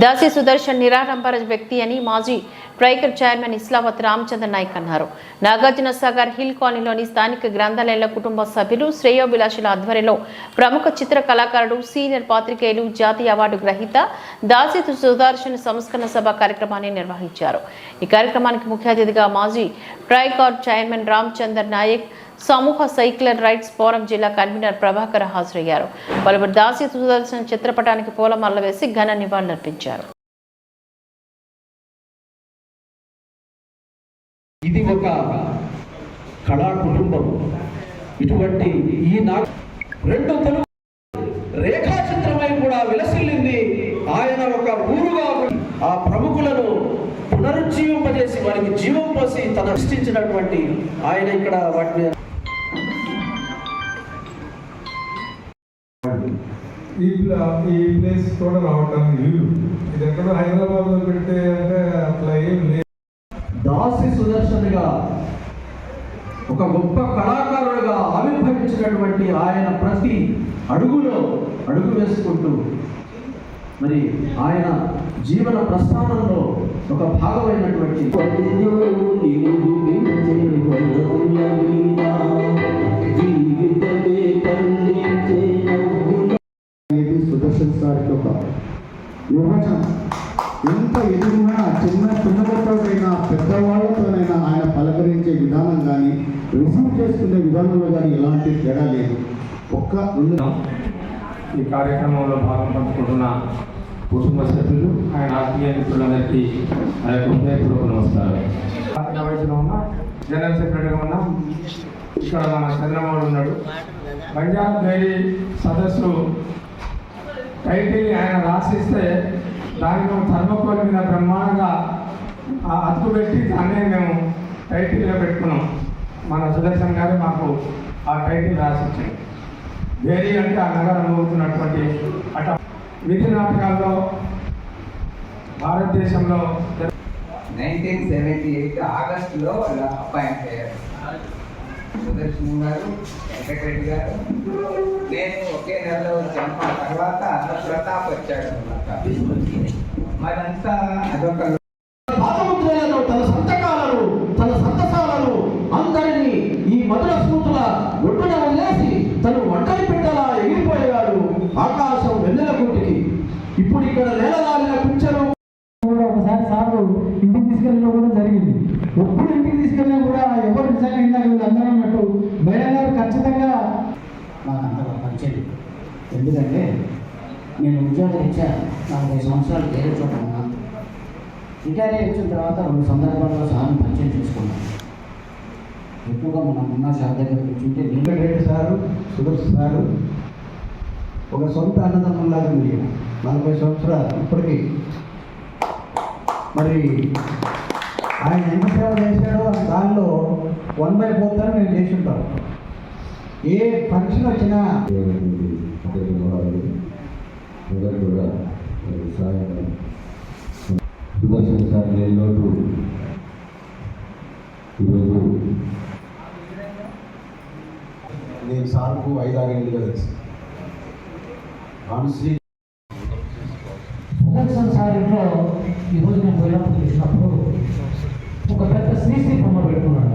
దాసి సుదర్శన్ నిరాడంబర వ్యక్తి అని మాజీ ట్రైకర్ చైర్మన్ ఇస్లావత్ రామచంద్ర నాయక్ అన్నారు. నాగార్జున సాగర్ హిల్ కాలనీలోని స్థానిక గ్రంథాలయాల కుటుంబ సభ్యులు శ్రేయోభిలాషుల ఆధ్వర్యంలో ప్రముఖ చిత్ర కళాకారుడు సీనియర్ పాత్రికేయులు జాతీయ అవార్డు గ్రహీత దాసి సుదర్శన్ సంస్కరణ సభ కార్యక్రమాన్ని నిర్వహించారు. ఈ కార్యక్రమానికి ముఖ్య అతిథిగా మాజీ ట్రైకార్ చైర్మన్ రామచందర్ నాయక్ సమూహ సైక్లర్ రైట్స్ ఫోరం జిల్లా కన్వీనర్ ప్రభాకర్ హాజరయ్యారు. పలువురు దాసి సుదర్శన్ చిత్రపటానికి పూలమాల వేసి ఘన నివాళులర్పించారు ఇది ఒక కళా కుటుంబం. ఇటువంటి ఈ నా రెండు తెలుగు రేఖాచిత్రమై కూడా విలసిల్లింది ఆయన ఒక ఊరుగా ఆ ప్రముఖులను పునరుజ్జీవింపజేసి వారికి జీవం పోసి తన సృష్టించినటువంటి ఆయన ఇక్కడ వాటిని ఈ ఈ ప్లేస్ కూడా రావటానికి వీలు. ఇది ఎక్కడ హైదరాబాద్లో పెడితే అంటే అట్లా ఏం లేదు. దాసి సుదర్శనుగా ఒక గొప్ప కళాకారుడిగా ఆవిర్భవించినటువంటి ఆయన ప్రతి అడుగులో అడుగు వేసుకుంటూ మరి ఆయన జీవన ప్రస్థానంలో ఒక భాగమైనటువంటి సుదర్శన్ సార్ యొక్క వివచనం ఎంత ఎదురుగా చిన్న చిన్నతోటైనా పెద్దవాళ్ళతోనైనా ఆయన పలకరించే విధానం కానీ రిసీవ్ చేసుకునే విధానంలో కానీ ఎలాంటి తేడా లేదు. ఒక్క రెండు ఈ కార్యక్రమంలో భాగం పంచుకుంటున్న కుటుంబ సభ్యులు ఆయన ఆత్మీయ మిత్రులందరికీ ఆ యొక్క హృదయపూర్వక నమస్కారం ఉన్నా జనరల్ సెక్రటరీగా ఉన్నా ఇక్కడ మన చంద్రబాబు ఉన్నాడు. బంజారా డైరీ సదస్సు టైటిల్ ఆయన రాసిస్తే దాన్ని మేము థర్మకోల్ మీద బ్రహ్మాండంగా ఆ అతుకు పెట్టి దాన్నే మేము టైటిల్గా పెట్టుకున్నాం. మన సుదర్శన్ గారు మాకు ఆ టైటిల్ రాసిచ్చింది డైరీ అంటే ఆ నగరం ఊరుతున్నటువంటి అట విధి నాటకాల్లో భారతదేశంలో నైన్టీన్ సెవెంటీ ఎయిట్ ఆగస్టులో వాళ్ళు అపాయింట్ అయ్యారు సుదర్శన్ గారు వెంకటరెడ్డి గారు నేను ఒకే నెలలో వచ్చాను తర్వాత ప్రతాప్ వచ్చాడు అనమాట మరంతా అదొక సార్లు ఇంటికి తీసుకెళ్ళడం కూడా జరిగింది. ఎప్పుడు ఇంటికి తీసుకెళ్ళినా కూడా ఎవరు నిజంగా ఇందాక అందరూ అన్నట్టు మేడం గారు ఖచ్చితంగా నాకు అంతగా పరిచయం. ఎందుకంటే నేను ఉద్యోగరీత్యా నలభై సంవత్సరాలు వేరే చోట రిటైర్ అయ్యి వచ్చిన తర్వాత రెండు సందర్భాల్లో సార్ని పరిచయం చేసుకున్నాను ఎక్కువగా మనం ఉన్న సార్ దగ్గర కూర్చుంటే వెంకటరెడ్డి సారు సుదర్శన్ సారు ఒక సొంత అన్నదమ్ములాగా మీరు నలభై సంవత్సరాలు ఇప్పటికీ మరి ఆయన ఎంత సేవ చేశాడో దానిలో వన్ బై ఫోర్త్ అని నేను చేసి ఉంటాను. ఏ ఫంక్షన్ వచ్చినా కూడా సాయం సుదర్శన్ సార్ లేని లోటు ఈరోజు నేను సార్కు ఐదారేళ్ళుగా తెలుసు. సుదర్శన్ సార్ ఇంట్లో ఈరోజు నేను పోయినప్పుడు చూసినప్పుడు